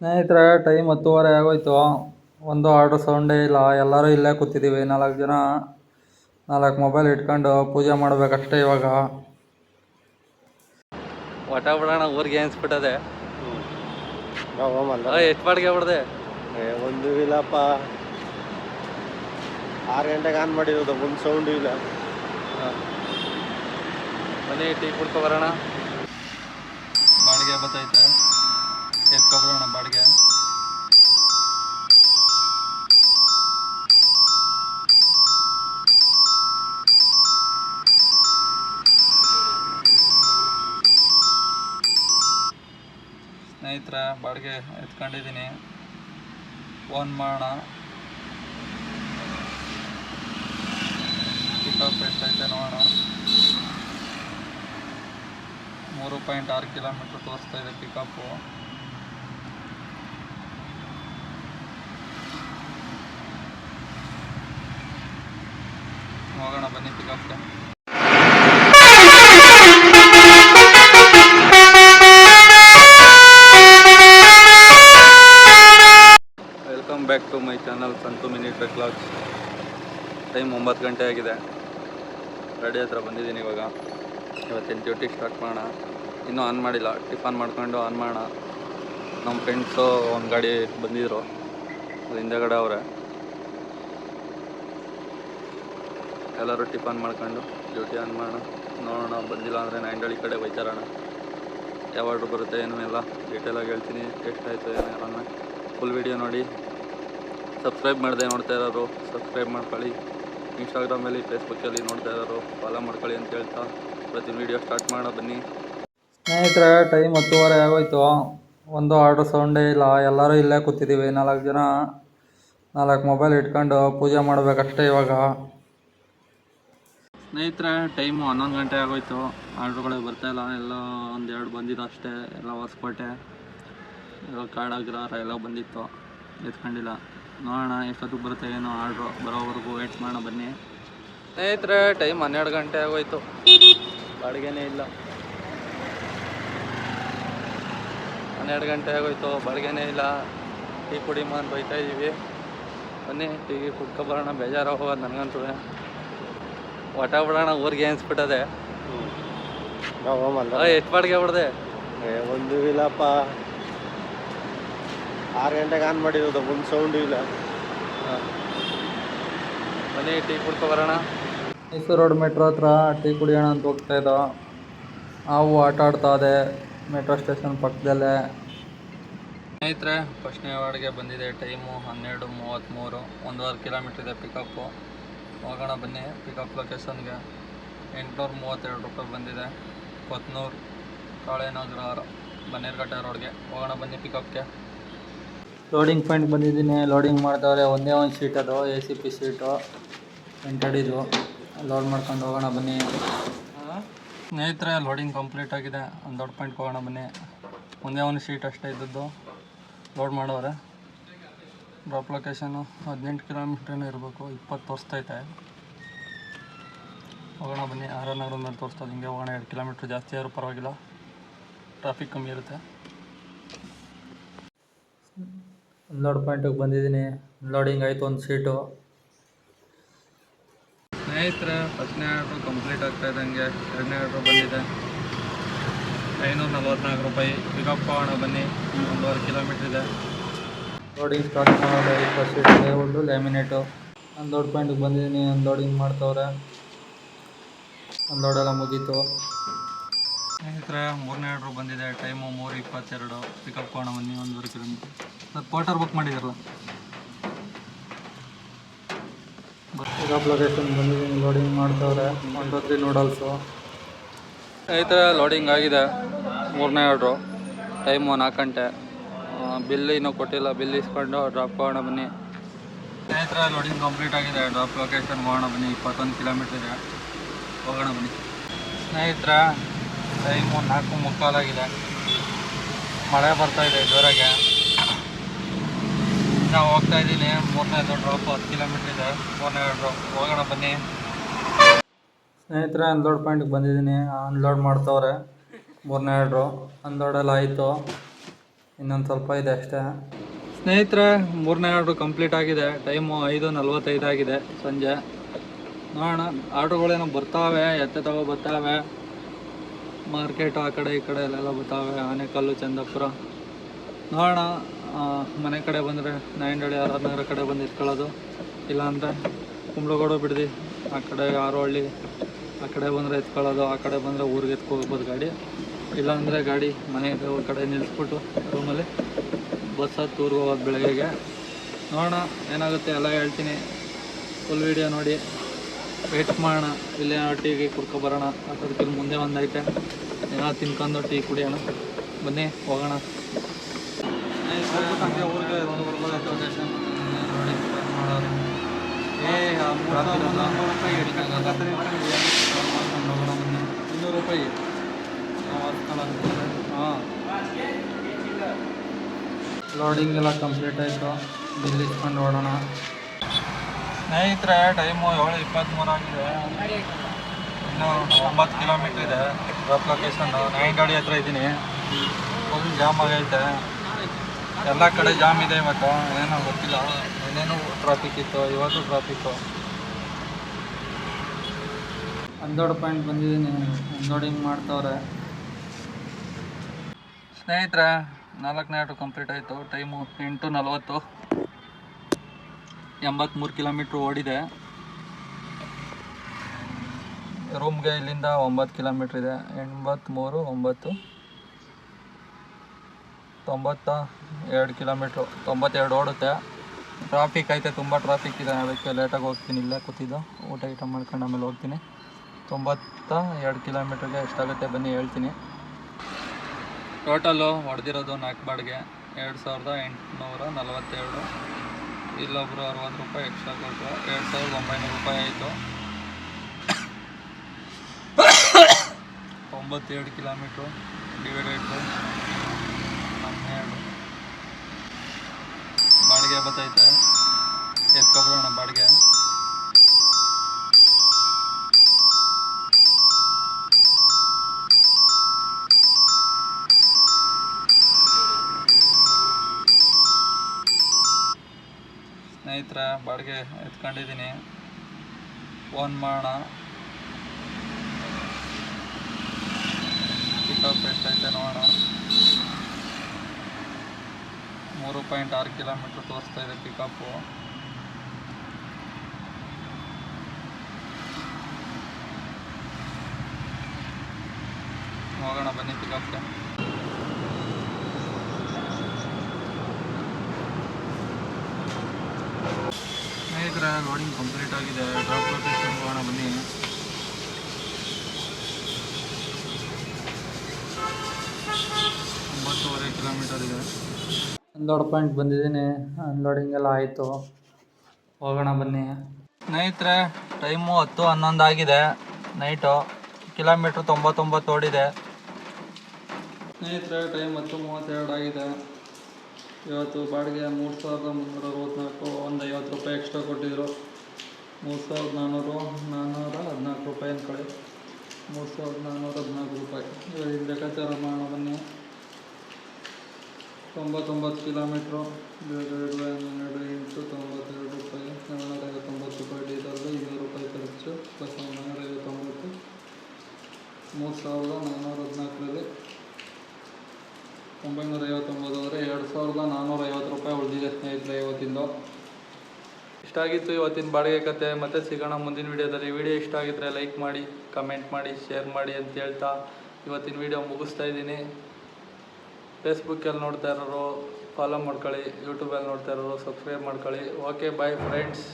ಸ್ನೇಹಿತರೆ ಟೈಮ್ ಹತ್ತುವರೆ ಆಗೋಯ್ತು. ಒಂದು ಆರ್ಡ್ರ್ ಸೌಂಡೇ ಇಲ್ಲ. ಎಲ್ಲರೂ ಇಲ್ಲೇ ಕೂತಿದ್ದೀವಿ. ನಾಲ್ಕು ಜನ ನಾಲ್ಕು ಮೊಬೈಲ್ ಇಟ್ಕೊಂಡು ಪೂಜೆ ಮಾಡಬೇಕಷ್ಟೇ ಇವಾಗ. ಒಟ ಬಿಡೋಣ ಊರಿಗೆ ಅನ್ಸ್ಬಿಟ್ಟದೆ ಎಷ್ಟು ಬಾಡಿಗೆ ಬಿಡದೆ ಒಂದು ಇಲ್ಲಪ್ಪ. ಆರು ಗಂಟೆಗೆ ಆನ್ ಮಾಡಿರೋದು ಒಂದು ಸೌಂಡು ಇಲ್ಲ. ಮನೆ ಟೀ ಕುಡ್ಕೊ ಬರೋಣ. ಬಾಡಿಗೆ ಬತ್ತೈತೆ ಎತ್ಕೊಬಿಡೋಣ ಬಾಡಿಗೆ. ಸ್ನೇಹಿತರ, ಬಾಡಿಗೆ ಎತ್ಕೊಂಡಿದ್ದೀನಿ. ಫೋನ್ ಮಾಡೋಣ. ಪಿಕಪ್ ಎಷ್ಟೈತೆ ನೋಡೋಣ. ಮೂರು ಪಾಯಿಂಟ್ ಆರು ಕಿಲೋಮೀಟ್ರ್ ತೋರಿಸ್ತಾ ಇದೆ ಪಿಕಪ್ಪು ಹೋಗೋಣ, ಬನ್ನಿ welcome back to my channel Santhu mini truck logs time ಒಂಬತ್ತು ಗಂಟೆ ಆಗಿದೆ. ರೆಡಿ ಹತ್ರ ಬಂದಿದ್ದೀನಿ ಇವಾಗ. ಇವತ್ತಿನ ಡ್ಯೂಟಿ ಸ್ಟಾರ್ಟ್ ಮಾಡೋಣ. ಇನ್ನೂ ಆನ್ ಮಾಡಿಲ್ಲ. ಟಿಫನ್ ಮಾಡ್ಕೊಂಡು ಆನ್ ಮಾಡೋಣ. ನಮ್ಮ ಫ್ರೆಂಡ್ಸು ಒಂದು ಗಾಡಿ ಬಂದಿದ್ರು. ಅದು ಹಿಂದೆಗಡೆ ಅವರೇ. ಎಲ್ಲರೂ ಟಿಫನ್ ಮಾಡ್ಕೊಂಡು ಡ್ಯೂಟಿ ಆನ್ ಮಾಡೋಣ. ನೋಡೋಣ, ಬಂದಿಲ್ಲ ಅಂದರೆ ನೈಂಡಳ್ಳಿ ಕಡೆ ಬೈತಾರಣ ಯಾವ ಆರ್ಡ್ರ್ ಬರುತ್ತೆ ಏನು ಎಲ್ಲ ಡೀಟೇಲಾಗಿ ಹೇಳ್ತೀನಿ ಎಷ್ಟಾಯಿತು ಏನು ಎಲ್ಲ ಫುಲ್ ವಿಡಿಯೋ ನೋಡಿ. ಸಬ್ಸ್ಕ್ರೈಬ್ ಮಾಡಿದೆ ನೋಡ್ತಾ ಇರೋರು ಸಬ್ಸ್ಕ್ರೈಬ್ ಮಾಡ್ಕೊಳ್ಳಿ. ಇನ್ಸ್ಟಾಗ್ರಾಮಲ್ಲಿ ಫೇಸ್ಬುಕ್ಕಲ್ಲಿ ನೋಡ್ತಾ ಇರೋರು ಫಾಲೋ ಮಾಡ್ಕೊಳ್ಳಿ ಅಂತ ಹೇಳ್ತಾ. ಪ್ರತಿ ವೀಡಿಯೋ ಸ್ಟಾರ್ಟ್ ಮಾಡೋ ಬನ್ನಿ. ಸ್ನೇಹಿತರೆ ಟೈಮ್ ಹತ್ತುವರೆ ಆಗೋಯ್ತು. ಒಂದು ಆರ್ಡ್ರ್ ಸೌಂಡೇ ಇಲ್ಲ. ಎಲ್ಲರೂ ಇಲ್ಲೇ ಕೂತಿದ್ದೀವಿ. ನಾಲ್ಕು ಜನ, ನಾಲ್ಕು ಮೊಬೈಲ್ ಇಟ್ಕೊಂಡು ಪೂಜೆ ಮಾಡಬೇಕಷ್ಟೇ ಇವಾಗ. ಸ್ನೇಹಿತರೆ ಟೈಮು ಹನ್ನೊಂದು ಗಂಟೆ ಆಗೋಯ್ತು. ಬರ್ತಾ ಬರ್ತಾಯಿಲ್ಲ ಎಲ್ಲ ಒಂದೆರಡು ಬಂದಿದ್ದು ಅಷ್ಟೇ. ಎಲ್ಲ ಹೊಸಕೋಟೆ, ಎಲ್ಲ ಕಾಡಾಗಿರೋ ಎಲ್ಲ ಬಂದಿತ್ತು. ಎತ್ಕೊಂಡಿಲ್ಲ. ನೋಡೋಣ ಎಷ್ಟೊತ್ತಿಗೆ ಬರುತ್ತೆ ಏನೋ ಆರ್ಡ್ರು. ಬರೋವರೆಗೂ ವೇಟ್ ಮಾಡೋಣ ಬನ್ನಿ. ಸ್ನೇಹಿತರೆ ಟೈಮ್ ಹನ್ನೆರಡು ಗಂಟೆ ಆಗೋಯ್ತು. ಬಾಡಿಗೆನೇ ಇಲ್ಲ. ಹನ್ನೆರಡು ಗಂಟೆ ಆಗೋಯ್ತು. ಬಾಡಿಗೆನೇ ಇಲ್ಲ. ಟೀ ಕುಡಿಮ ಅಂತ ಬೈತಾ ಬನ್ನಿ, ಟೀ ಕುಡ್ಕೊಬರೋಣ ಬೇಜಾರು ಹೋಗೋದು ನನಗಂತೂ. ಒಟ ಬಿಡೋಣ ಊರಿಗೆ ಅನ್ಸ್ಬಿಟ್ಟದೆ? ಎಷ್ಟು ಬಾಡಿಗೆ ಬಿಡದೆ ಒಂದು ಇಲ್ಲಪ್ಪ. ಆರು ಗಂಟೆಗೆ ಆನ್ ಮಾಡಿರೋದು ಒಂದು ಸೌಂಡು ಇಲ್ಲ. ಮನೆ ಟೀ ಕುಡ್ಕೊ ಬರೋಣ. ಮೈಸೂರು ರೋಡ್ ಮೆಟ್ರೋ ಹತ್ರ ಟೀ ಕುಡಿಯೋಣ ಅಂತ ಹೋಗ್ತಾ ಇದ್ದೋ. ಹಾವು ಆಟ ಆಡ್ತಾ ಇದೆ ಮೆಟ್ರೋ ಸ್ಟೇಷನ್ ಪಕ್ಕದಲ್ಲೇ. ಸ್ನೇಹಿತರೆ ಫಸ್ಟ್ನೇ ವಾರ್ಡ್ಗೆ ಬಂದಿದೆ ಟೈಮು ಹನ್ನೆರಡು ಮೂವತ್ತ್ಮೂರು ಒಂದೂವರೆ ಕಿಲೋಮೀಟ್ರ್ ಇದೆ ಪಿಕಪ್ಪು ಹೋಗೋಣ ಬನ್ನಿ ಪಿಕಪ್ ಲೊಕೇಶನ್ಗೆ ಎಂಟುನೂರ ಮೂವತ್ತೆರಡು ರೂಪಾಯಿ ಬಂದಿದೆ. ಕೊತ್ನೂರು ಕಾಳೆನಗರ ಬನ್ನೇರ್ಘಟ್ಟ ರೋಡ್ಗೆ. ಹೋಗೋಣ ಬನ್ನಿ ಪಿಕಪ್ಗೆ ಲೋಡಿಂಗ್ ಪಾಯಿಂಟ್ ಬಂದಿದ್ದೀನಿ. ಲೋಡಿಂಗ್ ಮಾಡಿದವ್ರೆ ಒಂದೇ ಒಂದು ಸೀಟ್ ಅದು ಎ ಸಿ ಪಿ ಸೀಟು ಎಂಟಡಿದು ಲೋಡ್ ಮಾಡ್ಕೊಂಡು ಹೋಗೋಣ ಬನ್ನಿ. ಸ್ನೇಹಿತರೆ ಲೋಡಿಂಗ್ ಕಂಪ್ಲೀಟ್ ಆಗಿದೆ. ಒಂದು ದೊಡ್ಡ ಪಾಯಿಂಟ್ಗೆ ಹೋಗೋಣ ಬನ್ನಿ. ಒಂದೇ ಒಂದು ಸೀಟ್ ಅಷ್ಟೇ ಇದ್ದದ್ದು. ಲೋಡ್ ಮಾಡೋರೆ. ಡ್ರಾಪ್ ಲೊಕೇಶನು ಹದಿನೆಂಟು ಕಿಲೋಮೀಟ್ರೇನೋ ಇರಬೇಕು ಇಪ್ಪತ್ತು ತೋರಿಸ್ತೈತೆ ಹೋಗೋಣ ಬನ್ನಿ ಆರ್ ಎನ್ ನಗರ ಮೇಲೆ ತೋರಿಸ್ತದೆ ಹಿಂಗೆ ಹೋಗೋಣ ಎರಡು ಕಿಲೋಮೀಟ್ರ್ ಜಾಸ್ತಿ ಆದರೂ ಪರವಾಗಿಲ್ಲ. ಟ್ರಾಫಿಕ್ ಕಮ್ಮಿ ಇರುತ್ತೆ. ಲೋಡ್ ಪಾಯಿಂಟಿಗೆ ಬಂದಿದ್ದೀನಿ. ಲೋಡಿಂಗ್ ಆಯಿತು ಒಂದು ಸೀಟು. ಸ್ನೇಹಿತರೆ ಫಸ್ಟ್ನೇ ಆರ್ಡ್ರು ಕಂಪ್ಲೀಟ್ ಆಗ್ತಾ ಇದ್ದಂಗೆ ಎರಡನೇ ಆರ್ಡ್ರು ಬಂದಿದೆ. ಐನೂರ ನಲ್ವತ್ನಾಲ್ಕು ರೂಪಾಯಿ. ಪಿಕಪ್ ಹೋಗೋಣ ಬನ್ನಿ ಒಂದೂವರೆ ಕಿಲೋಮೀಟ್ರ್ ಇದೆ. ಲೋಡಿಂಗ್ ಸ್ಟಾರ್ಟ್ ಮಾಡೋದು ಫಸ್ಟ್ ಸೀಟ್ ಲ್ಯಾಮಿನೇಟು ಒಂದು ದೊಡ್ಡ ಪಾಯಿಂಟಿಗೆ ಬಂದಿದ್ದೀನಿ ಒಂದು ಲೋಡಿಂಗ್ ಮಾಡ್ತವ್ರೆ. ಒಂದು ಲೋಡೆಲ್ಲ ಮುಗೀತು. ಸ್ನೇಹಿತರೆ, ಮೂರನೇ ಆರ್ಡ್ರು ಬಂದಿದೆ ಟೈಮು ಮೂರು ಇಪ್ಪತ್ತೆರಡು. ಪಿಕಪ್ ಕೋಣ ಬನ್ನಿ, ಒಂದೂವರೆ ಕಿಲೋಮೀಟ್ರ್ ಮತ್ತು ಕ್ವಾರ್ಟರ್ ಬುಕ್ ಮಾಡಿದಿರಲ್ಲ ಪಿಕಪ್ ಲೊಕೇಶನ್ ಬಂದಿದ್ದೀನಿ ಲೋಡಿಂಗ್ ಮಾಡ್ತವ್ರೆ. ಒನ್ ನೂಡಲ್ಸು ಸ್ನೇಹಿತರೆ ಲೋಡಿಂಗ್ ಆಗಿದೆ. ಮೂರನೇ ಆರ್ಡ್ರು ಟೈಮು ನಾಲ್ಕು ಗಂಟೆ. ಬಿಲ್ ಇನ್ನೂ ಕೊಟ್ಟಿಲ್ಲ. ಬಿಲ್ ಇಸ್ಕೊಂಡು ಡ್ರಾಪ್ ಮಾಡೋಣ ಬನ್ನಿ. ಸ್ನೇಹಿತರ ಲೋಡಿಂಗ್ ಕಂಪ್ಲೀಟ್ ಆಗಿದೆ. ಡ್ರಾಪ್ ಲೊಕೇಶನ್ ಹೋಗೋಣ ಬನ್ನಿ. ಇಪ್ಪತ್ತೊಂದು ಕಿಲೋಮೀಟರ್ ಇದೆ. ಹೋಗೋಣ ಬನ್ನಿ. ಸ್ನೇಹಿತರ ಟೈಮು ನಾಲ್ಕು ಮುಕ್ಕಾಲಾಗಿದೆ. ಮಳೆ ಬರ್ತಾ ಇದೆ ಜೋರಾಗೆ. ನಾವು ಹೋಗ್ತಾ ಇದ್ದೀನಿ. ಮೂರನೇ ಡ್ರಾಪ್ ಹತ್ತು ಕಿಲೋಮೀಟ್ರ್ ಇದೆ. ಮೂರನೇ ಡ್ರಾಪ್ ಹೋಗೋಣ ಬನ್ನಿ. ಸ್ನೇಹಿತರೆ ಅನ್ಲೋಡ್ ಪಾಯಿಂಟ್ಗೆ ಬಂದಿದ್ದೀನಿ. ಅನ್ಲೋಡ್ ಮಾಡ್ತವ್ರೆ. ಮೂರನೇ ಆರ್ಡ್ರು ಅನ್ಲೋಡೆಲ್ಲ ಆಯಿತು. ಇನ್ನೊಂದು ಸ್ವಲ್ಪ ಇದೆ ಅಷ್ಟೇ. ಸ್ನೇಹಿತರೆ, ಮೂರನೇ ಆರ್ಡ್ರು ಕಂಪ್ಲೀಟ್ ಆಗಿದೆ. ಟೈಮು ಐದು ನಲ್ವತ್ತೈದು ಆಗಿದೆ ಸಂಜೆ. ನೋಡೋಣ, ಆರ್ಡ್ರುಗಳೇನೋ ಬರ್ತಾವೆ, ಎತ್ತೆ ತಗೋ ಬರ್ತಾವೆ. ಮಾರ್ಕೆಟ್ ಆ ಕಡೆ ಈ ಕಡೆ ಅಲ್ಲೆಲ್ಲ ಬರ್ತಾವೆ, ಆನೆಕಲ್ಲು, ಚಂದಪುರ. ನೋಡೋಣ ಮನೆ ಕಡೆ ಬಂದರೆ ನಾಯಂಡಳ್ಳಿ ಆರಾಧನಗರ ಕಡೆ ಬಂದು ಇಟ್ಕೊಳ್ಳೋದು. ಇಲ್ಲಾಂದರೆ ಕುಂಬ್ಳಗೋಡು ಬಿಡ್ದು, ಆ ಕಡೆ ಆರೋಹಳ್ಳಿ ಆ ಕಡೆ ಬಂದರೆ ಎತ್ಕೊಳ್ಳೋದು, ಆ ಕಡೆ ಬಂದರೆ ಊರಿಗೆ ಎತ್ಕೋಗ್ಬೋದು ಗಾಡಿ. ಇಲ್ಲಾಂದರೆ ಗಾಡಿ ಮನೆ ಕಡೆ ನಿಲ್ಲಿಸ್ಬಿಟ್ಟು ರೂಮಲ್ಲಿ ಬಸ್ ಊರಿಗೆ ಹೋಗೋದು ಬೆಳಗ್ಗೆಗೆ. ನೋಡೋಣ, ಏನಾಗುತ್ತೆ ಎಲ್ಲ ಹೇಳ್ತೀನಿ. ಫುಲ್ ವೀಡಿಯೋ ನೋಡಿ. ವೇಟ್ ಮಾಡೋಣ. ಇಲ್ಲೇ ಟೀಗೆ ಕುಡ್ಕೊಬರೋಣ ಅದಕ್ಕಿಂತ ಮುಂದೆ ಒಂದೈತೆ ಏನೋ ತಿನ್ಕೊಂಡು ಟೀ ಕುಡಿಯೋಣ. ಬನ್ನಿ, ಹೋಗೋಣ. ಊರಿಗೆ ಇನ್ನೂರು ರೂಪಾಯಿ. ಹಾಂ ಲೋಡಿಂಗ್ ಎಲ್ಲ ಕಂಪ್ಲೀಟ್ ಆಯಿತು. ಬಿಲ್ ಇಸ್ಕೊಂಡು ಓಡೋಣ. ಸ್ನೇಹಿತರೆ ಟೈಮು ಏಳು ಇಪ್ಪತ್ತ್ಮೂರು ಆಗಿದೆ. ಇನ್ನು ಒಂಬತ್ತು ಕಿಲೋಮೀಟ್ರ್ ಇದೆ. ಡ್ರಾಪ್ ಲೊಕೇಶನ್ ನೈನ್ ಗಾಡಿ ಹತ್ರ ಇದ್ದೀನಿ. ಫುಲ್ ಜಾಮ್ ಆಗೈತೆ. ಎಲ್ಲ ಕಡೆ ಜಾಮ್ ಇದೆ ಇವತ್ತು ಏನೋ ಗೊತ್ತಿಲ್ಲ. ಏನೇನು ಟ್ರಾಫಿಕ್ ಇತ್ತು? ಇವತ್ತು ಟ್ರಾಫಿಕ್ಕು ಹನ್ನೆರಡು ಪಾಯಿಂಟ್ ಬಂದಿದ್ದೀನಿ. ಅನ್ಲೋಡಿಂಗ್ ಮಾಡ್ತವ್ರೆ. ಸ್ನೇಹಿತರೆ, ನಾಲ್ಕನೇ ಕಂಪ್ಲೀಟ್ ಆಯಿತು. ಟೈಮು ಎಂಟು ನಲವತ್ತು. ಎಂಬತ್ತ್ಮೂರು ಕಿಲೋಮೀಟ್ರ್ ಓಡಿದೆ. ರೂಮ್ಗೆ ಇಲ್ಲಿಂದ ಒಂಬತ್ತು ಕಿಲೋಮೀಟ್ರ್ ಇದೆ. ಎಂಬತ್ತ್ಮೂರು ಒಂಬತ್ತು, ತೊಂಬತ್ತ ಎರಡು ಕಿಲೋಮೀಟ್ರು. ತೊಂಬತ್ತೆರಡು ಓಡುತ್ತೆ. ಟ್ರಾಫಿಕ್ ಐತೆ, ತುಂಬ ಟ್ರಾಫಿಕ್ ಇದೆ. ಅದಕ್ಕೆ ಲೇಟಾಗಿ ಹೋಗ್ತೀನಿ, ಇಲ್ಲೇ ಕೂತಿದ್ದು. ಊಟ ಗೀಟ ಮಾಡ್ಕೊಂಡು ಆಮೇಲೆ ಹೋಗ್ತೀನಿ. ತೊಂಬತ್ತ ಎರಡು ಕಿಲೋಮೀಟ್ರಿಗೆ ಎಷ್ಟಾಗುತ್ತೆ ಬನ್ನಿ ಹೇಳ್ತೀನಿ. ಟೋಟಲು ಹೊಡೆದಿರೋದು ನಾಲ್ಕು ಬಾಡಿಗೆ ಎರಡು ಸಾವಿರದ ಎಂಟುನೂರ ನಲವತ್ತೆರಡು. ಇಲ್ಲೊಬ್ಬರು ಅರವತ್ತು ರೂಪಾಯಿ ಎಕ್ಸ್ಟ್ರಾ ಕೊಟ್ಟರು. ಎರಡು ಸಾವಿರದ ಒಂಬೈನೂರು ರೂಪಾಯಿ ಆಯಿತು. ತೊಂಬತ್ತೆರಡು ಕಿಲೋಮೀಟ್ರು ಡಿವೈಡೆಡ್ ಹನ್ನೆರಡು. ಬಾಡಿಗೆ ಬತ್ತೈತೆ. ಎತ್ಕೊಬಿಡೋಣ ಬಾಡಿಗೆ. ಬಾಡಿಗೆ ಎತ್ಕೊಂಡಿದ್ದೀನಿ. ಫೋನ್ ಮಾಡೋಣ ಪಿಕಪ್ ಎಷ್ಟೈತೆ ನೋಡೋಣ ಮೂರು ಪಾಯಿಂಟ್ ಆರು ಕಿಲೋಮೀಟ್ರ್ ತೋರಿಸ್ತಾ ಇದೆ ಪಿಕಪ್ಪು ಹೋಗೋಣ ಬನ್ನಿ ಪಿಕಪ್ಗೆ ಸ್ನೇಹಿತರೆ ಲೋಡಿಂಗ್ ಕಂಪ್ಲೀಟ್ ಆಗಿದೆ. ಡ್ರಾಪ್ ಲೊಕೇಶನ್ ಹೋಗೋಣ ಬನ್ನಿ. ಒಂಬತ್ತುವರೆ ಕಿಲೋಮೀಟರ್ ಇದೆ. ಅನ್ಲೋಡ್ ಪಾಯಿಂಟ್ ಬಂದಿದ್ದೀನಿ. ಅನ್ಲೋಡಿಂಗ್ ಎಲ್ಲ ಆಯಿತು. ಹೋಗೋಣ ಬನ್ನಿ. ಸ್ನೇಹಿತರೆ ಟೈಮು ಹತ್ತು ಹನ್ನೊಂದು ಆಗಿದೆ. ನೈಟು ಕಿಲೋಮೀಟ್ರ್ ತೊಂಬತ್ತೊಂಬತ್ತು ಓಡಿದೆ. ಸ್ನೇಹಿತರೆ ಟೈಮ್ ಹತ್ತು ಮೂವತ್ತೆರಡು ಆಗಿದೆ. ಇವತ್ತು ಬಾಡಿಗೆ ಮೂರು ಸಾವಿರದ ಮುನ್ನೂರ ಅರವತ್ತ್ನಾಲ್ಕು ಒಂದು ಐವತ್ತು ರೂಪಾಯಿ ಎಕ್ಸ್ಟ್ರಾ ಕೊಟ್ಟಿದ್ರು. ಮೂರು ಸಾವಿರದ ನಾನ್ನೂರು ನಾನ್ನೂರ ಹದಿನಾಲ್ಕು ರೂಪಾಯಿ ಅಂದ್ಕೊಳ್ಳಿ ಮೂರು ಸಾವಿರದ ನಾನ್ನೂರ ಹದಿನಾಲ್ಕು ರೂಪಾಯಿ. ಇವಾಗ ಲೆಕ್ಕಾಚಾರ ಮಾಡೋಣ ಬನ್ನಿ ತೊಂಬತ್ತೊಂಬತ್ತು ಕಿಲೋಮೀಟ್ರು ಎರಡು ಹನ್ನೆರಡು ಎಂಟು ತೊಂಬತ್ತೆರಡು ರೂಪಾಯಿ ಏಳ್ನೂರ ಐವತ್ತೊಂಬತ್ತು ರೂಪಾಯಿ ಡೀಸಲ್ಲು ಇನ್ನೂರು ರೂಪಾಯಿ ಖರ್ಚು ಪ್ಲಸ್ ಒಂಬೈನೂರ ಐವತ್ತೊಂಬತ್ತು ಮೂರು ಸಾವಿರದ ನಾನ್ನೂರ ಹದಿನಾಲ್ಕರಲ್ಲಿ ಒಂಬೈನೂರ ಐವತ್ತೊಂಬತ್ತು ಅಂದರೆ ಎರಡು ಸಾವಿರದ ನಾನ್ನೂರ ಐವತ್ತು ರೂಪಾಯಿ ಉಳಿದಿದೆ ಸ್ನೇಹಿತರೆ ಇವತ್ತಿಂದು ಇಷ್ಟ ಆಗಿತ್ತು ಇವತ್ತಿನ ಬಾಡಿಗೆ ಕತೆ, ಮತ್ತೆ ಸಿಗೋಣ ಮುಂದಿನ ವಿಡಿಯೋದಲ್ಲಿ. ವಿಡಿಯೋ ಇಷ್ಟ ಆಗಿದ್ದರೆ ಲೈಕ್ ಮಾಡಿ, ಕಮೆಂಟ್ ಮಾಡಿ, ಶೇರ್ ಮಾಡಿ ಅಂತ ಹೇಳ್ತಾ ಇವತ್ತಿನ ವಿಡಿಯೋ ಮುಗಿಸ್ತಾ ಇದ್ದೀನಿ. ಫೇಸ್ಬುಕ್ಕಲ್ಲಿ ನೋಡ್ತಾ ಇರೋರು ಫಾಲೋ ಮಾಡ್ಕೊಳ್ಳಿ ಯೂಟ್ಯೂಬಲ್ಲಿ ನೋಡ್ತಾ ಇರೋರು ಸಬ್ಸ್ಕ್ರೈಬ್ ಮಾಡ್ಕೊಳ್ಳಿ. Okay bye friends